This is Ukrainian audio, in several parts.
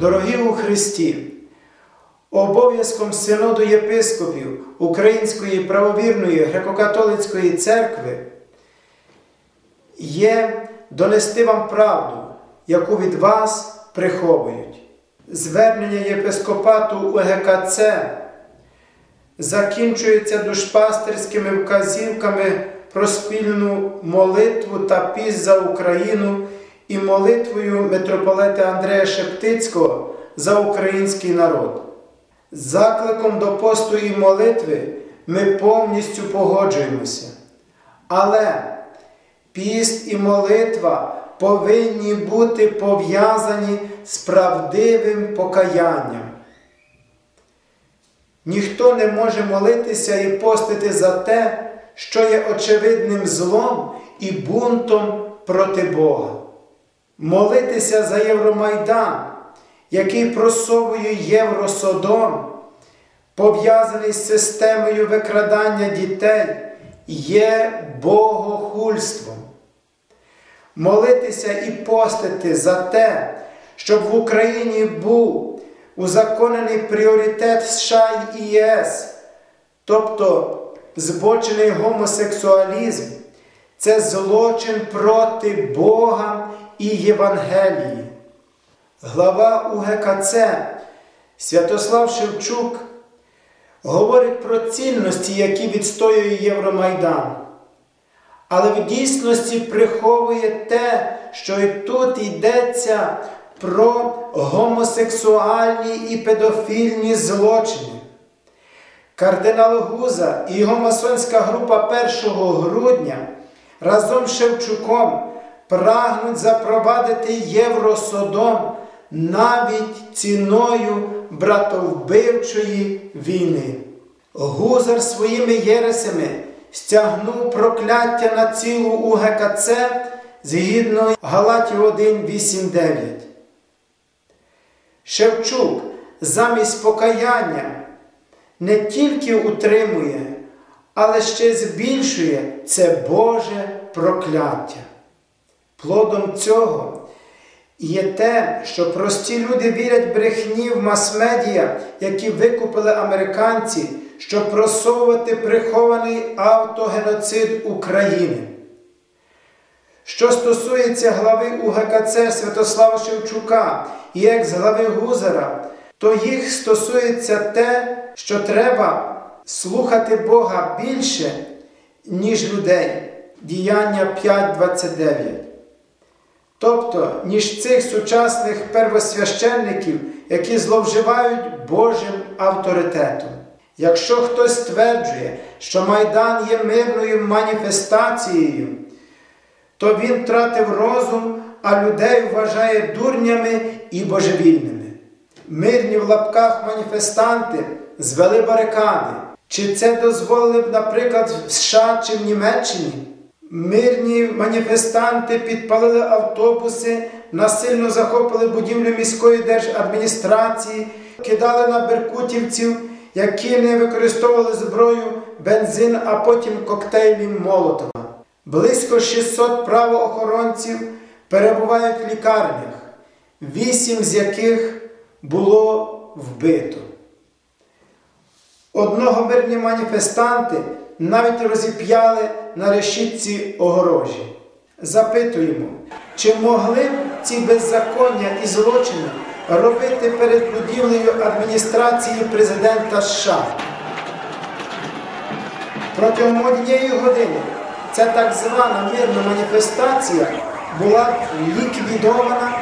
Дорогі у Христі, обов'язком Синоду єпископів Української правовірної греко-католицької церкви є донести вам правду, яку від вас приховують. Звернення єпископату УГКЦ закінчується душпастерськими вказівками про спільну молитву та піс за Україну і молитвою митрополита Андрея Шептицького за український народ. З закликом до посту і молитви ми повністю погоджуємося. Але піст і молитва повинні бути пов'язані з правдивим покаянням. Ніхто не може молитися і постити за те, що є очевидним злом і бунтом проти Бога. Молитися за Євромайдан, який просовує Євросодом, пов'язаний з системою викрадання дітей, є богохульством. Молитися і постити за те, щоб в Україні був узаконений пріоритет США і ЄС, тобто збочений гомосексуалізм, це злочин проти Бога і Євангелії. Глава УГКЦ Святослав Шевчук говорить про цінності, які відстоює Євромайдан. Але в дійсності приховує те, що і тут йдеться про гомосексуальні і педофільні злочини. Кардинал Гуза і його масонська група 1 грудня разом з Шевчуком прагнуть запровадити Євросодом навіть ціною братовбивчої війни. Гузар своїми єресями стягнув прокляття на цілу УГКЦ згідно Галатів 1.8.9. Шевчук замість покаяння не тільки утримує, але ще збільшує це Боже прокляття. Плодом цього є те, що прості люди вірять брехні в мас-медіа, які викупили американці, щоб просовувати прихований автогеноцид України. Що стосується глави УГКЦ Святослава Шевчука і екс-глави Гузара, то їх стосується те, що треба слухати Бога більше, ніж людей. Діяння 5.29. Тобто, ніж цих сучасних первосвященників, які зловживають Божим авторитетом. Якщо хтось стверджує, що Майдан є мирною маніфестацією, то він втратив розум, а людей вважає дурнями і божевільними. Мирні в лапках маніфестанти звели барикади. Чи це дозволили б, наприклад, в США чи в Німеччині? Мирні маніфестанти підпалили автобуси, насильно захопили будівлю міської держадміністрації, кидали на беркутівців, які не використовували зброю, бензин, а потім коктейлі Молотова. Близько 600 правоохоронців перебувають в лікарнях, вісім з яких було вбито. Одного мирні маніфестанти навіть розіп'яли на решітці огорожі. Запитуємо, чи могли б ці беззаконня і злочини робити перед будівлею адміністрації президента США? Протягом однієї години ця так звана мирна маніфестація була ліквідована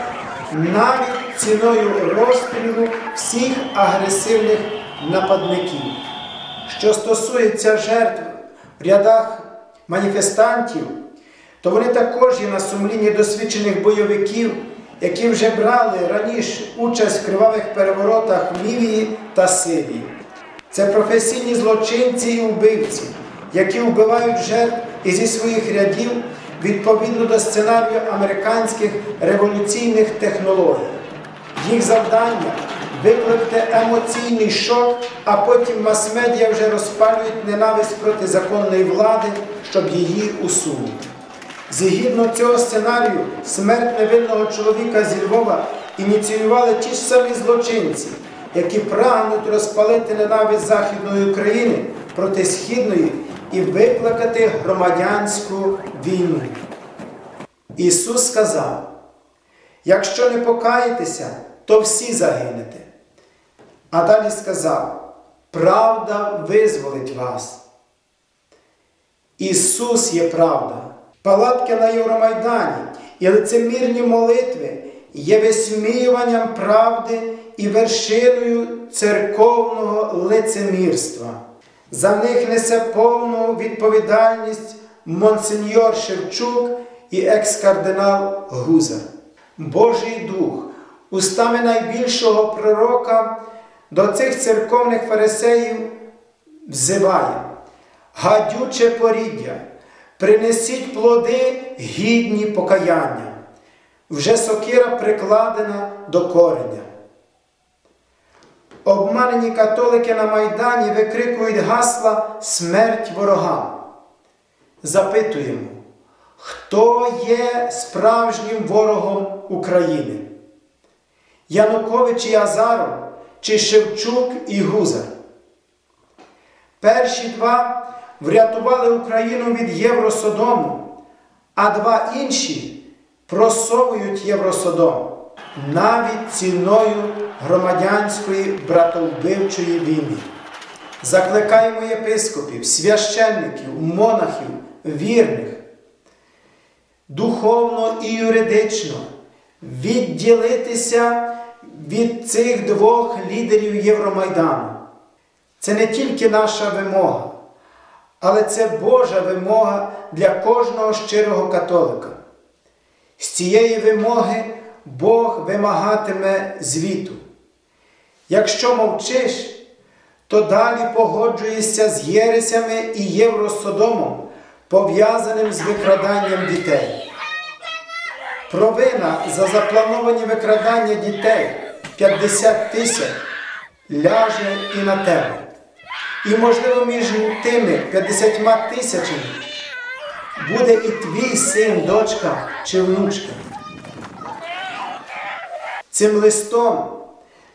навіть ціною розстрілу всіх агресивних нападників. Що стосується жертв в рядах маніфестантів, то вони також є на сумлінні досвідчених бойовиків, які вже брали раніше участь в кривавих переворотах в Лівії та Сирії. Це професійні злочинці і вбивці, які вбивають жертв і зі своїх рядів відповідно до сценарію американських революційних технологій. Їх завдання викликати емоційний шок, а потім мас-медіа вже розпалюють ненависть проти законної влади, щоб її усунути. Згідно цього сценарію, смерть невинного чоловіка зі Львова ініціювали ті ж самі злочинці, які прагнуть розпалити ненависть Західної України проти Східної і викликати громадянську війну. Ісус сказав: якщо не покаєтеся, то всі загинете. А далі сказав: правда визволить вас. Ісус є правда. Палатки на Євромайдані і лицемірні молитви є висміюванням правди і вершиною церковного лицемірства. За них несе повну відповідальність монсеньор Шевчук і екс-кардинал Гуза. Божий Дух, устами найбільшого пророка до цих церковних фарисеїв взиває, гадюче поріддя, принесіть плоди гідні покаяння, вже сокира прикладена до кореня. Обманені католики на Майдані викрикують гасла смерть ворогам. Запитуємо, хто є справжнім ворогом України? Янукович і Азаров чи Шевчук і Гузар? Перші два врятували Україну від Євросодому, а два інші просовують Євросодом навіть ціною громадянської братовбивчої війни. Закликаємо єпископів, священників, монахів, вірних, духовно і юридично відділитися від цих двох лідерів Євромайдану. Це не тільки наша вимога, але це Божа вимога для кожного щирого католика. З цієї вимоги Бог вимагатиме звіту. Якщо мовчиш, то далі погоджуєшся з єресями і Євросодомом, пов'язаним з викраданням дітей. Провина за заплановані викрадання дітей 50 тисяч ляже і на тебе. І, можливо, між тими 50 тисячами буде і твій син, дочка чи внучка. Цим листом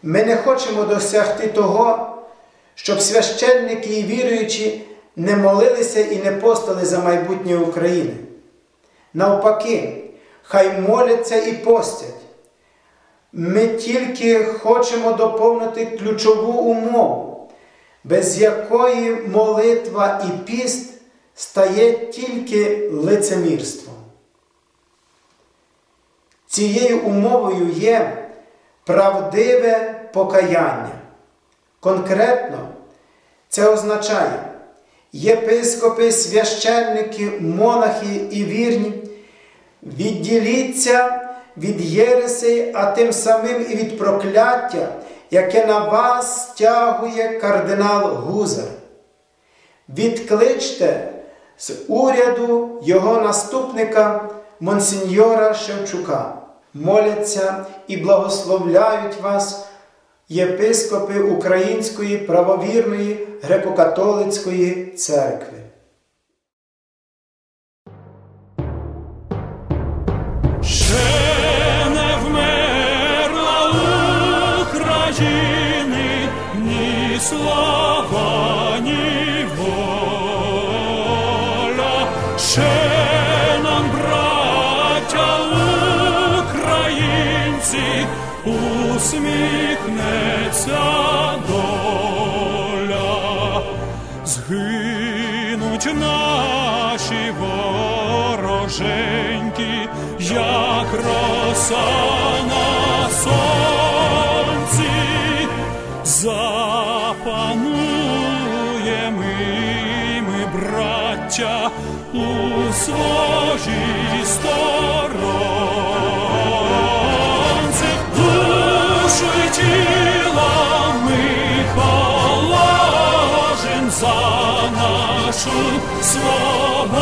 ми не хочемо досягти того, щоб священники і віруючі не молилися і не постали за майбутнє України. Навпаки, хай моляться і постять. Ми тільки хочемо доповнити ключову умову, без якої молитва і піст стає тільки лицемірством. Цією умовою є правдиве покаяння. Конкретно це означає єпископи, священники, монахи і вірні, відділіться від єресей, а тим самим і від прокляття, яке на вас стягує кардинал Гузар. Відкличте з уряду його наступника Монсеньора Шевчука моляться і благословляють вас єпископи Української правовірної греко-католицької церкви. Усміхнеться доля. Згинуть наші вороженьки, як роса на сонці, запануємо ми, браття, у своїй сторонці, sua словам.